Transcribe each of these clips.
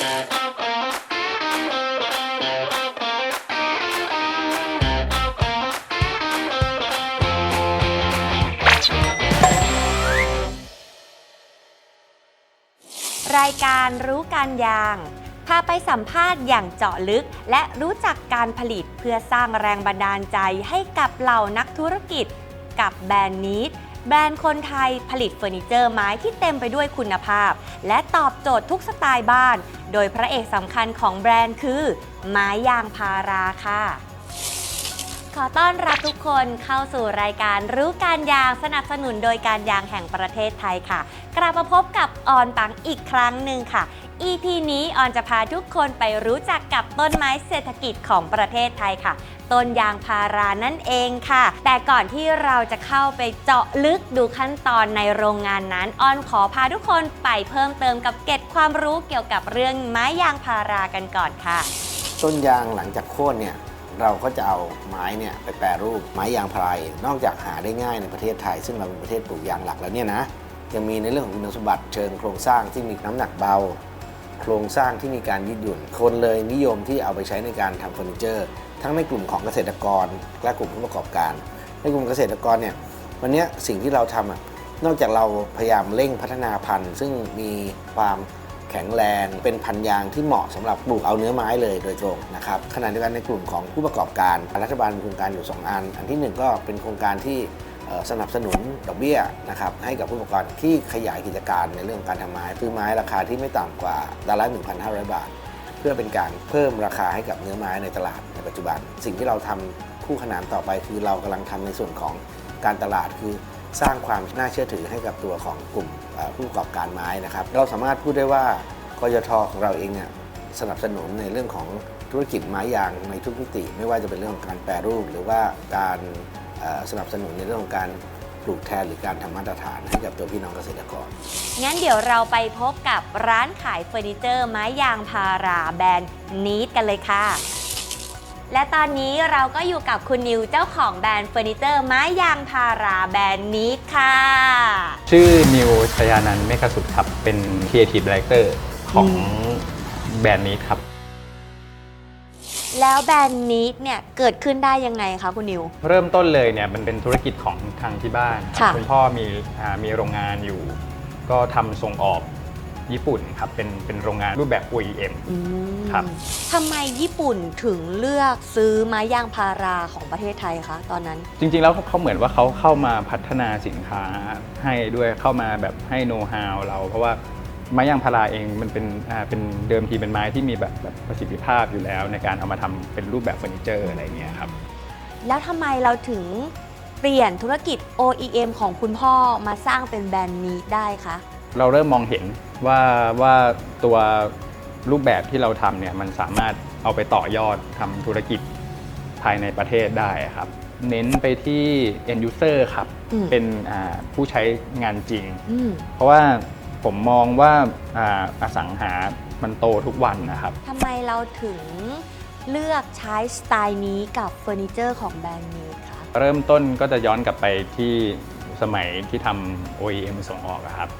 รายการรู้การยาง พาไปสัมภาษณ์อย่างเจาะลึก และรู้จักการผลิตเพื่อสร้างแรงบันดาลใจให้กับเหล่านักธุรกิจ กับแบรนด์นี้ แบรนด์คนไทยผลิตเฟอร์นิเจอร์ไม้ที่เต็มไปด้วยคุณภาพ และตอบโจทย์ทุกสไตล์บ้าน โดยพระเอกสำคัญของแบรนด์คือ ไม้ยางพาราค่ะ ขอต้อนรับทุกคนเข้าสู่รายการรู้การยางสนับสนุนโดยการยางแห่งประเทศไทยค่ะ กลับมาพบกับออนปังอีกครั้งหนึ่งค่ะ EP นี้ออนจะพาทุกคนไปรู้จักกับต้นไม้เศรษฐกิจของประเทศไทยค่ะ ต้นยางพารานั่นเองค่ะ แต่ก่อนที่เราจะเข้าไปเจาะลึกดูขั้นตอนในโรงงานนั้นออนขอพาทุกคนไปเพิ่มเติมกับเก็ดความรู้เกี่ยวกับเรื่องไม้ยางพารากันก่อนค่ะ ต้นยางหลังจากโค่นเนี่ยเราก็จะเอาไม้เนี่ยไปแปรรูปไม้ยางพาราเองนอกจากหาได้ง่ายในประเทศไทย ซึ่งเราเป็นประเทศปลูกยางหลักแล้วเนี่ยนะยังมีในเรื่องของคุณสมบัติเชิงโครงสร้างที่มีน้ำหนักเบา โครงสร้างที่มีการยืดหยุ่น คนเลยนิยมที่เอาไปใช้ในการทำเฟอร์นิเจอร์ ทั้งในกลุ่มของเกษตรกร และกลุ่มผู้ประกอบการ ในกลุ่มเกษตรกรเนี่ยวันนี้สิ่งที่เราทำอะนอกจากเราพยายามเร่งพัฒนาพันธุ์ ซึ่งมีความแข็งแรงเป็นพันธุ์ยางที่เหมาะสำหรับปลูกเอาเนื้อไม้เลยโดยตรงนะครับขณะเดียวกันในกลุ่มของผู้ประกอบการรัฐบาลมีโครงการอยู่ 2 อัน อันที่หนึ่งก็เป็นโครงการที่ สนับสนุนดอกเบี้ยนะครับให้กับผู้ประกอบการที่ขยายกิจการในเรื่องของการทำไม้ซื้อไม้ราคาที่ไม่ต่ำกว่าดอลลาร์1,500 บาท เพื่อเป็นการเพิ่มราคาให้กับเนื้อไม้ในตลาดในปัจจุบัน สิ่งที่เราทำคู่ขนานต่อไปคือเรากำลังทำในส่วนของการตลาดคือสร้างความน่าเชื่อถือให้กับตัวของกลุ่มผู้ประกอบการไม้นะครับ เราสามารถพูดได้ว่ากยทของเราเองเนี่ยสนับสนุนในเรื่องของธุรกิจไม้ยางในทุกมิติ ไม่ว่าจะเป็นเรื่องของการแปรรูป หรือว่าการ สนับสนุนในเรื่องของการปลูกแทนหรือการทำมาตรฐานให้กับตัวพี่น้องเกษตรกร งั้นเดี๋ยวเราไปพบกับร้านขายเฟอร์นิเจอร์ไม้ยางพาราแบรนด์นีดกันเลยค่ะ และตอนนี้เราก็อยู่กับคุณนิวเจ้าของแบรนด์เฟอร์นิเจอร์ไม้ยางพาราแบรนด์นีดค่ะ ชื่อนิวชยานันท์เมฆสุดครับ เป็น Creative Director ของแบรนด์นี้ครับ แล้วแบรนด์นีดเนี่ยเกิดขึ้นได้ยังไงคะคุณนิว เริ่มต้นเลยเนี่ยมันเป็นธุรกิจของทางที่บ้านครับค่ะคุณพ่อมีอ่ามีโรงงานอยู่ ก็ทำส่งออกญี่ปุ่นครับเป็นเป็นโรงงานรูปแบบ OEM อืมครับ ทำไมญี่ปุ่นถึงเลือกซื้อไม้ยางพาราของประเทศไทยคะตอนนั้น จริงๆ แล้วเขาเหมือนว่าเขาเข้ามาพัฒนาสินค้าให้ด้วยเข้ามาแบบให้โน้ตฮาวเรา เพราะว่า ไม้ยางพาราเองมันเป็นอ่าเป็นเดิมทีเป็นไม้ที่มีแบบแบบประสิทธิภาพอยู่แล้ว ในการเอามาทำเป็นรูปแบบเฟอร์นิเจอร์อะไรอย่างเงี้ยครับ แล้วทำไมเราถึงเปลี่ยนธุรกิจ OEM ของคุณพ่อมาสร้างเป็นแบรนด์นี้ได้คะ เราเริ่มมองเห็นว่าว่าตัวรูปแบบที่เราทำเนี่ยมันสามารถเอาไปต่อยอดทำธุรกิจภายในประเทศได้ครับ เน้นไปที่ end user ครับ อืม เป็นอ่าผู้ใช้งานจริง อืม เพราะว่า ผมมองว่าอ่าอสังหามันโตทุกวันนะครับ ทำไมเราถึงเลือกใช้สไตล์นี้กับเฟอร์นิเจอร์ของแบรนด์นี้คะ เริ่มต้นก็จะย้อนกลับไปที่สมัยที่ทำ OEM ส่งออกอะครับ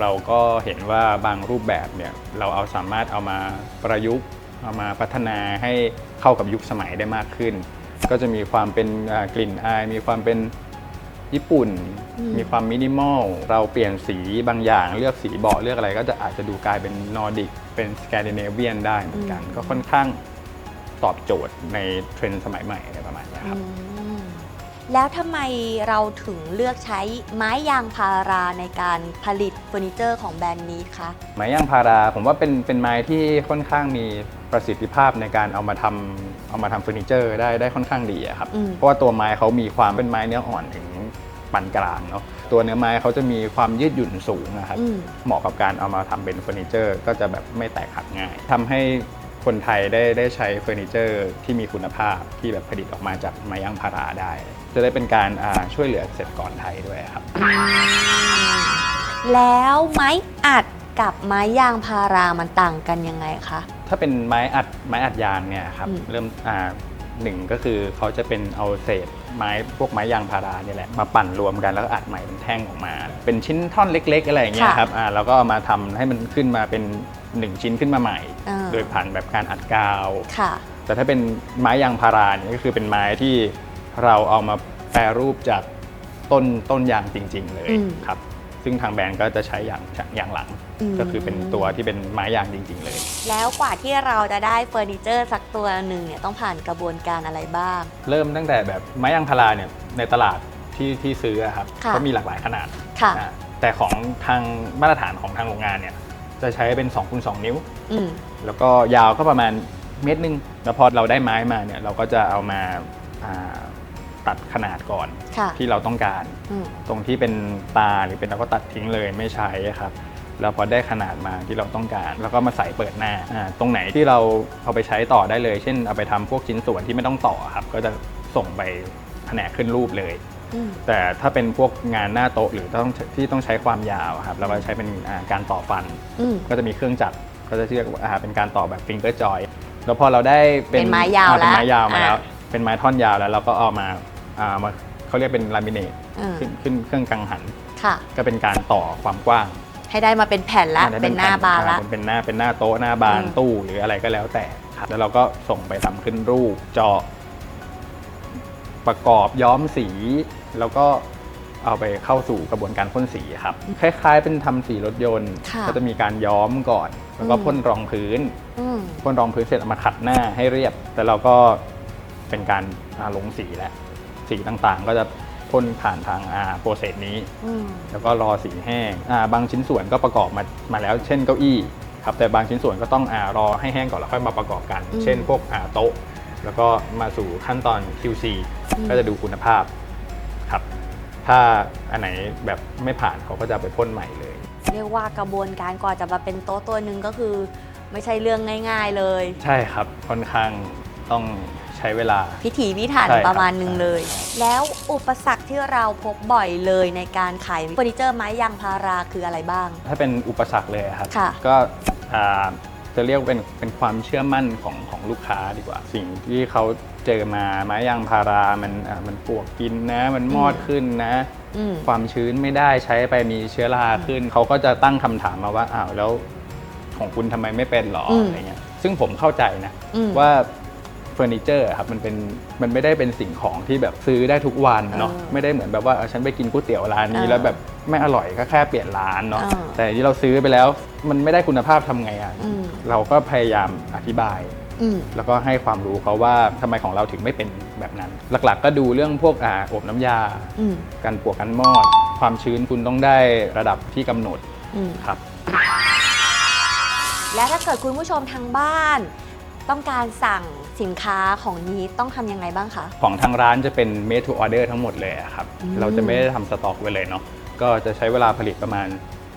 เราก็เห็นว่าบางรูปแบบเนี่ยเราเอาสามารถเอามาประยุกต์เอามาพัฒนาให้เข้ากับยุคสมัยได้มากขึ้น ก็จะมีความเป็นอ่ากลิ่นอาย มีความเป็น ญี่ปุ่นอืมมีความมินิมอล เราเปลี่ยนสีบางอย่าง เลือกสีเบาะเลือกอะไรก็จะอาจจะดูกลายเป็นนอร์ดิก เป็นสแกนดิเนเวียนได้เหมือนกัน ก็ค่อนข้างตอบโจทย์ในเทรนด์สมัยใหม่อะไรประมาณเนี้ยครับอืมแล้วทำไมเราถึงเลือกใช้ไม้ยางพาราในการผลิตเฟอร์นิเจอร์ของแบรนด์นี้คะ ไม้ยางพาราผมว่าเป็นเป็นไม้ที่ค่อนข้างมีประสิทธิภาพในการเอามาทำเอามาทำเฟอร์นิเจอร์ได้ได้ค่อนข้างดีอะครับอืมเพราะว่าตัวไม้เขามีความเป็นไม้เนื้ออ่อนถึง ปานกลางเนาะตัวเนื้อไม้เขาจะมีความยืดหยุ่นสูงนะครับอืมเหมาะกับการเอามาทำเป็นเฟอร์นิเจอร์ ก็จะแบบไม่แตกหักง่ายทำให้คนไทยได้ได้ใช้เฟอร์นิเจอร์ที่มีคุณภาพที่แบบผลิตออกมาจากไม้ยางพาราได้ จะได้เป็นการอ่าช่วยเหลือเกษตรกรไทยด้วยครับ แล้วไม้อัดกับไม้ยางพารามันต่างกันยังไงคะ ถ้าเป็นไม้อัดไม้อัดยางเนี่ยครับอืมเริ่มอ่าหนึ่งก็คือเขาจะเป็นเอาเศษ ไม้พวกไม้ยางพาราเนี่ยแหละมาปั่นรวมกันแล้วก็อัดใหม่เป็นแท่งออกมา เป็นชิ้นท่อนเล็ก ๆ อะไรอย่างเงี้ยค่ะครับอ่าแล้วก็เอามาทำให้มันขึ้นมาเป็นหนึ่งชิ้นขึ้นมาใหม่อ่าโดยผ่านแบบการอัดกาวค่ะ แต่ถ้าเป็นไม้ยางพาราเนี่ยก็คือเป็นไม้ที่เราเอามาแปรรูปจากต้นต้นยางจริง ๆ เลยอืมครับ ซึ่งทางแบรนด์ก็จะใช้อย่างอย่างหลังอืม ก็คือเป็นตัวที่เป็นไม้ยางจริง ๆ เลย แล้วกว่าที่เราจะได้เฟอร์นิเจอร์สักตัวหนึ่งเนี่ยต้องผ่านกระบวนการอะไรบ้าง เริ่มตั้งแต่แบบไม้ยางพาราเนี่ยในตลาดที่ที่ซื้ออะครับค่ะ ก็มีหลากหลายขนาดค่ะ อ่าแต่ของทางมาตรฐานของทางโรงงานเนี่ยจะใช้เป็น2คูณ2นิ้ว อืมแล้วก็ยาวก็ประมาณเมตรหนึงแล้วพอเราได้ไม้มาเนี่ยเราก็จะเอามาอ่าตัดขนาดก่อนค่ะที่เราต้องการ อืมตรงที่เป็นตาหรือเป็นเราก็ตัดทิ้งเลยไม่ใช้ครับ แล้วพอได้ขนาดมาที่เราต้องการ แล้วก็มาใส่เปิดหน้าอ่าตรงไหนที่เราเอาไปใช้ต่อได้เลย เช่นเอาไปทำพวกชิ้นส่วนที่ไม่ต้องต่อครับ ก็จะส่งไปแผนกขึ้นรูปเลยอืมแต่ถ้าเป็นพวกงานหน้าโต๊ะหรือต้องที่ต้องใช้ความยาวครับเราก็ใช้เป็นอ่าการต่อฟันอืมก็จะมีเครื่องจักรก็จะเรียกว่าอ่าเป็นการต่อแบบฟิงเกอร์จอยแล้วพอเราได้เป็นเป็นไม้ยาวอ่เป็นไม้แล้วยาวมาแล้วอ่าเป็นไม้ท่อนยาวแล้วเราก็เอามาอ่ามาเขาเรียกเป็นลามิเนตอืมขึ้นขึ้นเครื่องกังหันค่ะก็เป็นการต่อความกว้าง ให้ได้มาเป็นแผ่นละได้เป็นหน้าแผ่บานละอ่เป็นหน้าเป็นหน้าโต๊ะหน้าบานอืม ตู้หรืออะไรก็แล้วแต่ครับแล้วเราก็ส่งไปทำขึ้นรูปเจาะประกอบย้อมสี แล้วก็เอาไปเข้าสู่กระบวนการพ่นสีครับ คล้ายๆ เป็นทำสีรถยนต์ ค่ะก็จะมีการย้อมก่อน แล้วก็อืม พ่นรองพื้น อืม พ่นรองพื้นเสร็จเอามาขัดหน้าให้เรียบ แต่เราก็เป็นการอ่าลงสีแล้วสีต่างๆ ก็จะ พ่นผ่านทางอ่าโปรเซสนี้ อืมแล้วก็รอสีแห้งอ่าบางชิ้นส่วนก็ประกอบมามาแล้ว เช่นเก้าอี้ครับแต่บางชิ้นส่วนก็ต้องอ่ารอให้แห้งก่อนแล้วค่อยมาประกอบกันอืมเช่นพวกอ่าโต๊ะ แล้วก็มาสู่ขั้นตอน QC อืมก็จะดูคุณภาพครับ ถ้าอันไหนแบบไม่ผ่านเขาก็จะเอาไปพ่นใหม่เลย เรียกว่ากระบวนการกว่าจะมาเป็นโต๊ะตัวหนึ่งก็คือ ไม่ใช่เรื่องง่าย ๆเลย ใช่ครับค่อนข้างต้อง ใช้เวลา พิถีพิถันใช่ครับ ประมาณหนึ่งเลย แล้วอุปสรรคที่เราพบบ่อยเลยในการขายเฟอร์นิเจอร์ไม้ยางพาราคืออะไรบ้าง ถ้าเป็นอุปสรรคเลยครับ ค่ะ ก็อ่าจะเรียกว่าเป็นเป็นความเชื่อมั่นของของลูกค้าดีกว่า สิ่งที่เขาเจอมาไม้ยางพารามันอ่ามันปวกกินนะมันมอดขึ้นนะ อืม ความชื้นไม่ได้ใช้ไปมีเชื้อราขึ้น เขาก็จะตั้งคำถามมาว่าอ้าวแล้วของคุณทำไมไม่เป็นหรออืมอะไรเงี้ยซึ่งผมเข้าใจนะ อืมว่า เฟอร์นิเจอร์อะครับมันเป็นมันไม่ได้เป็นสิ่งของที่แบบซื้อได้ทุกวันเนาะเออไม่ได้เหมือนแบบว่าเออฉันไปกินก๋วยเตี๋ยวร้านนี้เออแล้วแบบไม่อร่อยก็แค่เปลี่ยนร้านเนาะเออแต่ที่เราซื้อไปแล้วมันไม่ได้คุณภาพทำไงอะอืมเราก็พยายามอธิบายอืมแล้วก็ให้ความรู้เขาว่าทำไมของเราถึงไม่เป็นแบบนั้น หลักๆ ก็ดูเรื่องพวกอ่าอบน้ำยาอืมการปวกกันมอด ความชื้นคุณต้องได้ระดับที่กำหนดอืมครับ และถ้าเกิดคุณผู้ชมทางบ้าน ต้องการสั่ง สินค้าของนี้ต้องทำยังไงบ้างคะ ของทางร้านจะเป็น made to order ทั้งหมดเลยอะครับ อืม เราจะไม่ได้ทำสต็อกไว้เลยเนาะ ก็จะใช้เวลาผลิตประมาณ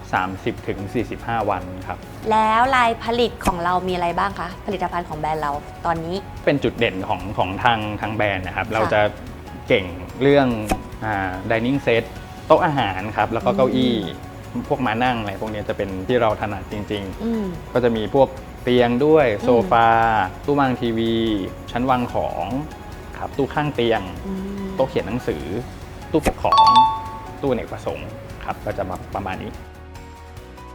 30ถึง45 วันครับ แล้วลายผลิตของเรามีอะไรบ้างคะ ผลิตภัณฑ์ของแบรนด์เราตอนนี้ เป็นจุดเด่นของของทางทางแบรนด์นะครับ เราจะเก่งเรื่องอ่า dining set โต๊ะอาหารครับ แล้วก็เก้าอี้พวกมานั่งอะไรพวกนี้จะเป็นที่เราถนัดจริง ๆ อืม ก็จะมีพวก เตียงด้วยโซฟาตู้วางทีวี ชั้นวางของครับตู้ข้างเตียงอืมโต๊ะเขียนหนังสือ ตู้เก็บของตู้อเนกประสงค์ครับก็จะมาประมาณนี้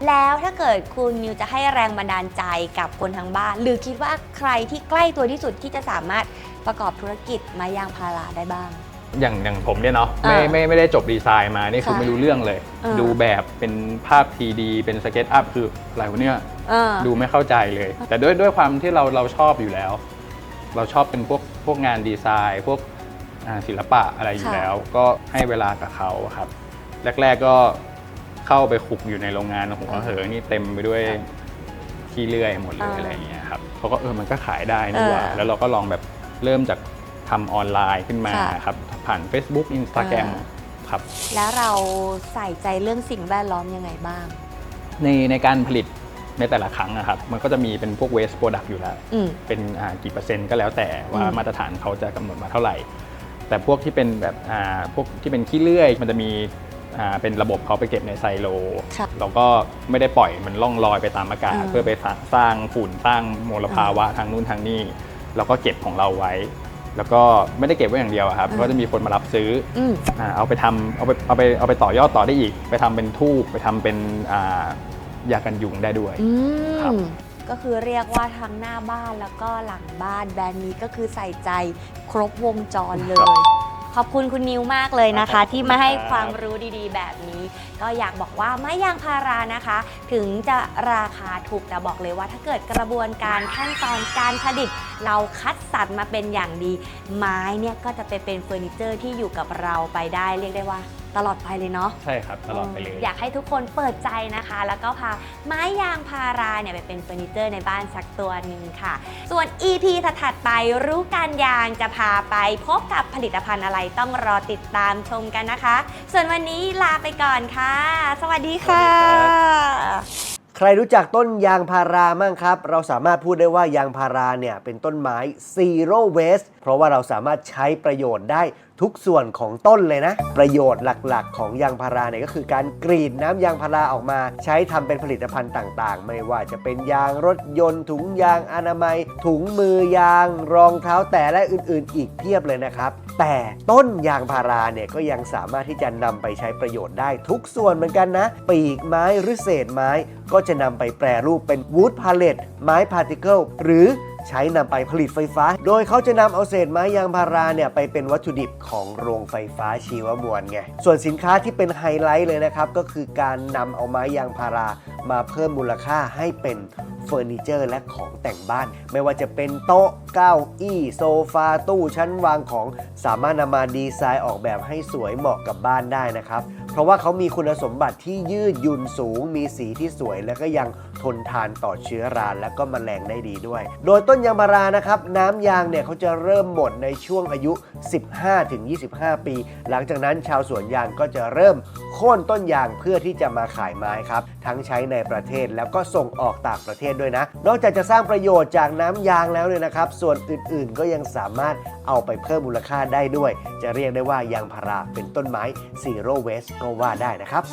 แล้วถ้าเกิดคุณนิวจะให้แรงบันดาลใจกับคนทางบ้าน หรือคิดว่าใครที่ใกล้ตัวที่สุดที่จะสามารถประกอบธุรกิจไม้ยางพาราได้บ้าง อย่างอย่างผมเนี่ยเนาะไม่อ่าไม่ไม่ได้จบดีไซน์มานี่คือค่ะไม่รู้เรื่องเลย อ่า ดูแบบเป็นภาพทีดีเป็นสเก็ตอัพคืออะไรวะเนี่ยเออดูไม่เข้าใจเลย แต่ด้วยด้วยความที่เราเราชอบอยู่แล้ว เราชอบเป็นพวกพวกงานดีไซน์ พวกอ่าศิลปะอะไรอยู่ค่ะแล้ว ก็ให้เวลากับเขาครับ แรก ๆก็เข้าไปขุกอยู่ในโรงงานหัวเหอนี่เต็มไปด้วยขี้เลื่อยหมดเลยอะไรอย่างเงี้ยครับเขาก็เออมันก็ขายได้นี่หว่าแล้วเราก็ลองแบบเริ่มจากทำออนไลน์ขึ้นมาค่ะครับผ่าน Facebook Instagram อ่า ครับ แล้วเราใส่ใจเรื่องสิ่งแวดล้อมยังไงบ้าง ในในการผลิตในแต่ละครั้งนะครับ มันก็จะมีเป็นพวก waste product อยู่แล้ว อืม เป็นอ่ากี่เปอร์เซ็นต์ก็แล้วแต่ว่าอืม มาตรฐานเขาจะกำหนดมาเท่าไหร่ แต่พวกที่เป็นแบบอ่าพวกที่เป็นขี้เลื่อย มันจะมีอ่าเป็นระบบเขาไปเก็บในไซโล ค่ะ เราก็ไม่ได้ปล่อยมันล่องลอยไปตามอากาศอ่าเพื่อไปสร้างสร้างฝุ่นสร้างมลภาวะทางนู้นทางนี้เราก็เก็บของเราไว้ แล้วก็ไม่ได้เก็บไว้อย่างเดียวอะครับก็จะมีคนมารับซื้ออืมอ่าเอาไปทำเอาไปเอาไปเอาไปต่อยอดต่อได้อีก ไปทำเป็นทูบไปทำเป็นอ่ายากันยุงได้ด้วย อืครับ มก็คือเรียกว่าทั้งหน้าบ้านแล้วก็หลังบ้านแบรนด์นี้ก็คือใส่ใจครบวงจรเลครัยบ ขอบคุณคุณนิวมากเลยนะคะครับที่มาให้ครับความรู้ดีๆ แบบนี้ ก็อยากบอกว่าไม้ยางพารานะคะ ถึงจะราคาถูกแต่บอกเลยว่า ถ้าเกิดกระบวนการขั้นตอนการผลิตเราคัดสรรมาเป็นอย่างดี ไม้เนี่ยก็จะไปเป็นเฟอร์นิเจอร์ที่อยู่กับเราไปได้เรียกได้ว่า ตลอดไปเลยเนาะใช่ครับตลอดไปเลย อยากให้ทุกคนเปิดใจนะคะ แล้วก็พาไม้ยางพาราเนี่ยไปเป็นเฟอร์นิเจอร์ในบ้านสักตัวหนึ่งค่ะ ส่วน EP ถัดๆไปรู้การยางจะพาไปพบกับผลิตภัณฑ์อะไรต้องรอติดตามชมกันนะคะ ส่วนวันนี้ลาไปก่อนค่ะ สวัสดีค่ะสวัสดีครัใครรู้จักต้นยางพารามั่งครับ เราสามารถพูดได้ว่ายางพาราเนี่ยเป็นต้นไม้ zero waste เพราะว่าเราสามารถใช้ประโยชน์ได้ ทุกส่วนของต้นเลยนะ ประโยชน์หลักๆ ของยางพาราเนี่ยก็คือการกรีดน้ำยางพาราออกมา ใช้ทำเป็นผลิตภัณฑ์ต่างๆ ไม่ว่าจะเป็นยางรถยนต์ ถุงยางอนามัย ถุงมือยาง รองเท้าแต่และอื่นๆ อีกเพียบเลยนะครับ แต่ต้นยางพาราเนี่ยก็ยังสามารถที่จะนำไปใช้ประโยชน์ได้ทุกส่วนเหมือนกันนะ ปีกไม้หรือเศษไม้ ก็จะนำไปแปรรูปเป็นวูดพาเลตไม้พาร์ติเคิลหรือ ใช้นำไปผลิตไฟฟ้า โดยเขาจะนำเอาเศษไม้ยางพาราเนี่ยไปเป็นวัตถุดิบของโรงไฟฟ้าชีวมวลไง ส่วนสินค้าที่เป็นไฮไลท์เลยนะครับ ก็คือการนำเอาไม้ยางพารามาเพิ่มมูลค่าให้เป็นเฟอร์นิเจอร์และของแต่งบ้าน ไม่ว่าจะเป็นโต๊ะเก้าอี้ โซฟา ตู้ชั้นวางของสามารถนำมาดีไซน์ออกแบบให้สวยเหมาะกับบ้านได้นะครับ เพราะว่าเขามีคุณสมบัติที่ยืดหยุ่นสูง มีสีที่สวยและก็ยัง ทนทานต่อเชื้อราและก็แมลงได้ดีด้วย โดยต้นยางพารานะครับน้ำยางเนี่ยเขาจะเริ่มหมดในช่วงอายุ 15-25 ปี หลังจากนั้นชาวสวนยางก็จะเริ่มโค่นต้นยางเพื่อที่จะมาขายไม้ครับ ทั้งใช้ในประเทศแล้วก็ส่งออกต่างประเทศด้วยนะ นอกจากจะสร้างประโยชน์จากน้ำยางแล้วเนี่ยนะครับ ส่วนอื่นๆก็ยังสามารถเอาไปเพิ่มมูลค่าได้ด้วย จะเรียกได้ว่ายางพาราเป็นต้นไม้ zero waste ก็ว่าได้นะครับ